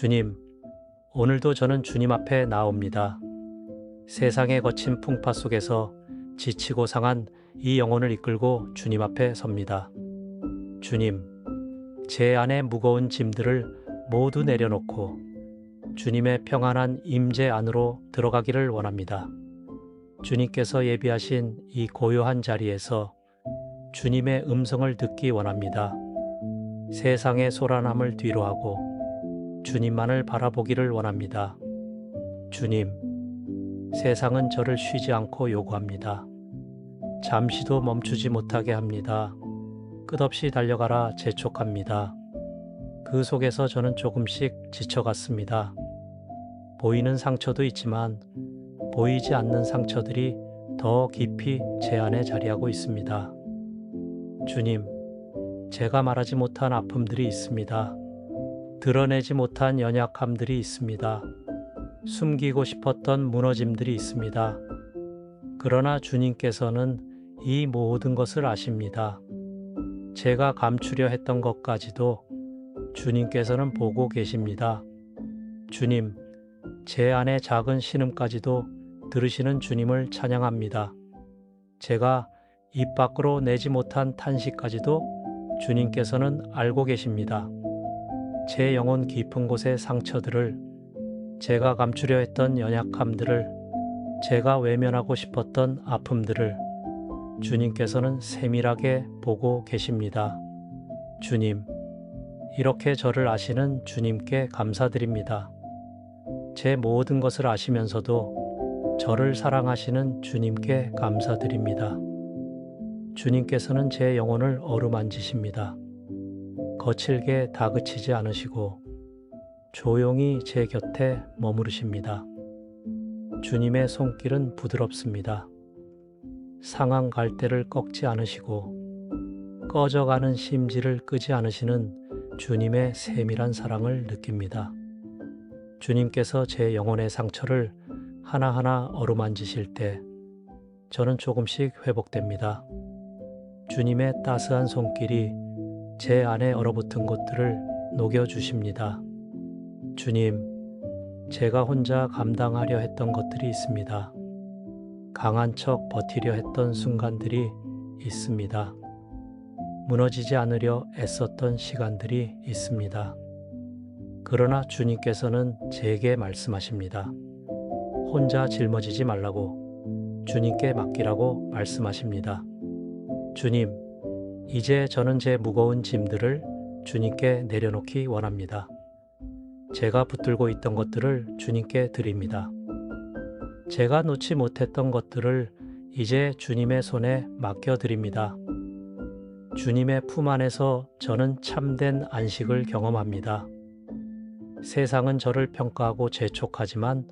주님, 오늘도 저는 주님 앞에 나옵니다. 세상의 거친 풍파 속에서 지치고 상한 이 영혼을 이끌고 주님 앞에 섭니다. 주님, 제 안에 무거운 짐들을 모두 내려놓고 주님의 평안한 임재 안으로 들어가기를 원합니다. 주님께서 예비하신 이 고요한 자리에서 주님의 음성을 듣기 원합니다. 세상의 소란함을 뒤로하고 주님만을 바라보기를 원합니다. 주님, 세상은 저를 쉬지 않고 요구합니다. 잠시도 멈추지 못하게 합니다. 끝없이 달려가라 재촉합니다. 그 속에서 저는 조금씩 지쳐갔습니다. 보이는 상처도 있지만 보이지 않는 상처들이 더 깊이 제 안에 자리하고 있습니다. 주님, 제가 말하지 못한 아픔들이 있습니다. 드러내지 못한 연약함들이 있습니다. 숨기고 싶었던 무너짐들이 있습니다. 그러나 주님께서는 이 모든 것을 아십니다. 제가 감추려 했던 것까지도 주님께서는 보고 계십니다. 주님, 제 안의 작은 신음까지도 들으시는 주님을 찬양합니다. 제가 입 밖으로 내지 못한 탄식까지도 주님께서는 알고 계십니다. 제 영혼 깊은 곳의 상처들을 제가 감추려 했던 연약함들을 제가 외면하고 싶었던 아픔들을 주님께서는 세밀하게 보고 계십니다. 주님, 이렇게 저를 아시는 주님께 감사드립니다. 제 모든 것을 아시면서도 저를 사랑하시는 주님께 감사드립니다. 주님께서는 제 영혼을 어루만지십니다. 거칠게 다그치지 않으시고 조용히 제 곁에 머무르십니다. 주님의 손길은 부드럽습니다. 상한 갈대를 꺾지 않으시고 꺼져가는 심지를 끄지 않으시는 주님의 세밀한 사랑을 느낍니다. 주님께서 제 영혼의 상처를 하나하나 어루만지실 때 저는 조금씩 회복됩니다. 주님의 따스한 손길이 제 안에 얼어붙은 것들을 녹여주십니다. 주님, 제가 혼자 감당하려 했던 것들이 있습니다. 강한 척 버티려 했던 순간들이 있습니다. 무너지지 않으려 애썼던 시간들이 있습니다. 그러나 주님께서는 제게 말씀하십니다. 혼자 짊어지지 말라고 주님께 맡기라고 말씀하십니다. 주님, 이제 저는 제 무거운 짐들을 주님께 내려놓기 원합니다. 제가 붙들고 있던 것들을 주님께 드립니다. 제가 놓지 못했던 것들을 이제 주님의 손에 맡겨드립니다. 주님의 품 안에서 저는 참된 안식을 경험합니다. 세상은 저를 평가하고 재촉하지만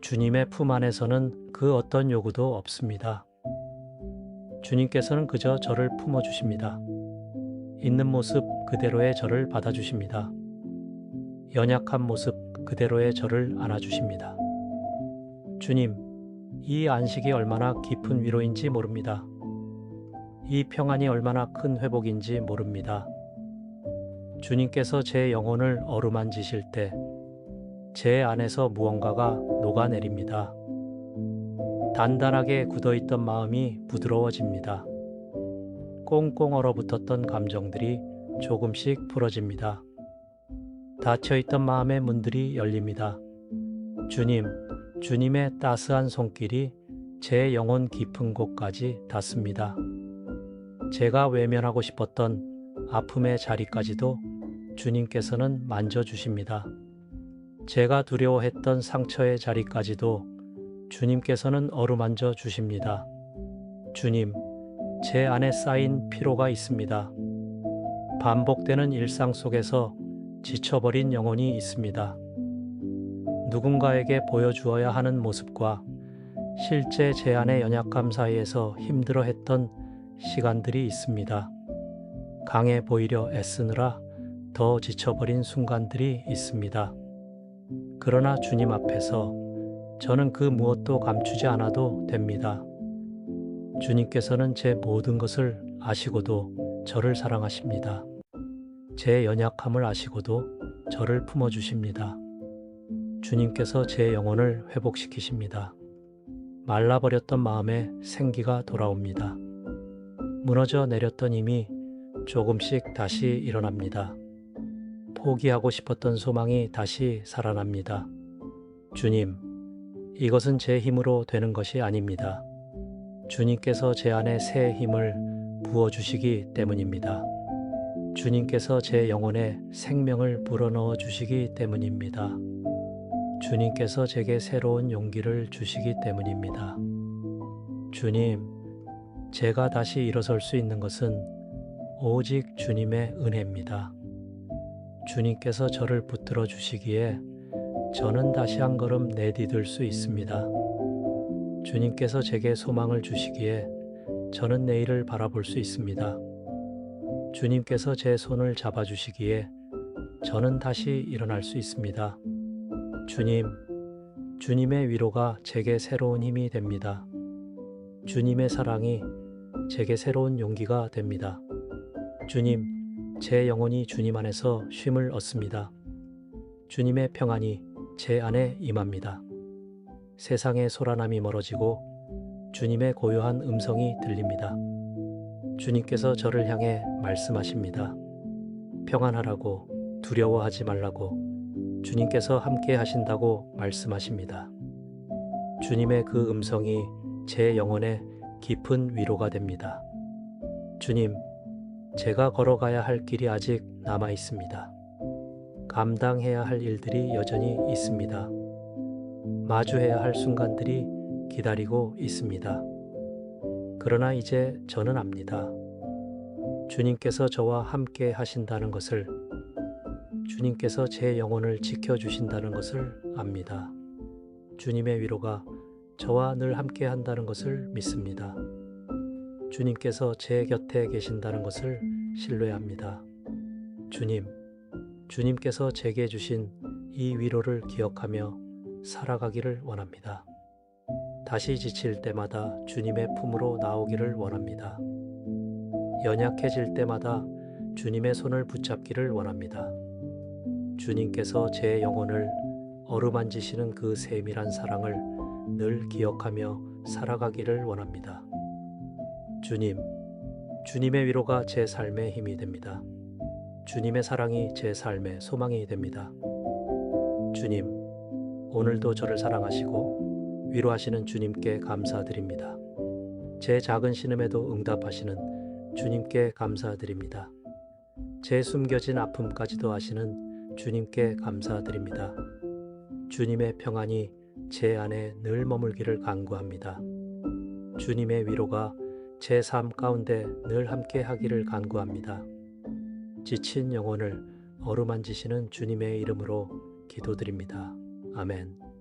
주님의 품 안에서는 그 어떤 요구도 없습니다. 주님께서는 그저 저를 품어주십니다. 있는 모습 그대로의 저를 받아주십니다. 연약한 모습 그대로의 저를 안아주십니다. 주님, 이 안식이 얼마나 깊은 위로인지 모릅니다. 이 평안이 얼마나 큰 회복인지 모릅니다. 주님께서 제 영혼을 어루만지실 때 제 안에서 무언가가 녹아내립니다. 단단하게 굳어있던 마음이 부드러워집니다. 꽁꽁 얼어붙었던 감정들이 조금씩 풀어집니다. 닫혀있던 마음의 문들이 열립니다. 주님, 주님의 따스한 손길이 제 영혼 깊은 곳까지 닿습니다. 제가 외면하고 싶었던 아픔의 자리까지도 주님께서는 만져주십니다. 제가 두려워했던 상처의 자리까지도 주님께서는 어루만져 주십니다. 주님, 제 안에 쌓인 피로가 있습니다. 반복되는 일상 속에서 지쳐버린 영혼이 있습니다. 누군가에게 보여주어야 하는 모습과 실제 제 안의 연약함 사이에서 힘들어 했던 시간들이 있습니다. 강해 보이려 애쓰느라 더 지쳐버린 순간들이 있습니다. 그러나 주님 앞에서 저는 그 무엇도 감추지 않아도 됩니다. 주님께서는 제 모든 것을 아시고도 저를 사랑하십니다. 제 연약함을 아시고도 저를 품어주십니다. 주님께서 제 영혼을 회복시키십니다. 말라버렸던 마음에 생기가 돌아옵니다. 무너져 내렸던 힘이 조금씩 다시 일어납니다. 포기하고 싶었던 소망이 다시 살아납니다. 주님, 이것은 제 힘으로 되는 것이 아닙니다. 주님께서 제 안에 새 힘을 부어주시기 때문입니다. 주님께서 제 영혼에 생명을 불어넣어 주시기 때문입니다. 주님께서 제게 새로운 용기를 주시기 때문입니다. 주님, 제가 다시 일어설 수 있는 것은 오직 주님의 은혜입니다. 주님께서 저를 붙들어 주시기에 저는 다시 한 걸음 내디딜 수 있습니다. 주님께서 제게 소망을 주시기에 저는 내일을 바라볼 수 있습니다. 주님께서 제 손을 잡아 주시기에 저는 다시 일어날 수 있습니다. 주님, 주님의 위로가 제게 새로운 힘이 됩니다. 주님의 사랑이 제게 새로운 용기가 됩니다. 주님, 제 영혼이 주님 안에서 쉼을 얻습니다. 주님의 평안이 제 안에 임합니다. 세상의 소란함이 멀어지고 주님의 고요한 음성이 들립니다. 주님께서 저를 향해 말씀하십니다. 평안하라고 두려워하지 말라고 주님께서 함께 하신다고 말씀하십니다. 주님의 그 음성이 제 영혼에 깊은 위로가 됩니다. 주님, 제가 걸어가야 할 길이 아직 남아 있습니다. 감당해야 할 일들이 여전히 있습니다. 마주해야 할 순간들이 기다리고 있습니다. 그러나 이제 저는 압니다. 주님께서 저와 함께 하신다는 것을, 주님께서 제 영혼을 지켜주신다는 것을 압니다. 주님의 위로가 저와 늘 함께 한다는 것을 믿습니다. 주님께서 제 곁에 계신다는 것을 신뢰합니다. 주님, 주님께서 제게 주신 이 위로를 기억하며 살아가기를 원합니다. 다시 지칠 때마다 주님의 품으로 나오기를 원합니다. 연약해질 때마다 주님의 손을 붙잡기를 원합니다. 주님께서 제 영혼을 어루만지시는 그 세밀한 사랑을 늘 기억하며 살아가기를 원합니다. 주님, 주님의 위로가 제 삶의 힘이 됩니다. 주님의 사랑이 제 삶의 소망이 됩니다. 주님, 오늘도 저를 사랑하시고 위로하시는 주님께 감사드립니다. 제 작은 신음에도 응답하시는 주님께 감사드립니다. 제 숨겨진 아픔까지도 아시는 주님께 감사드립니다. 주님의 평안이 제 안에 늘 머물기를 간구합니다. 주님의 위로가 제 삶 가운데 늘 함께 하기를 간구합니다. 지친 영혼을 어루만지시는 주님의 이름으로 기도드립니다. 아멘.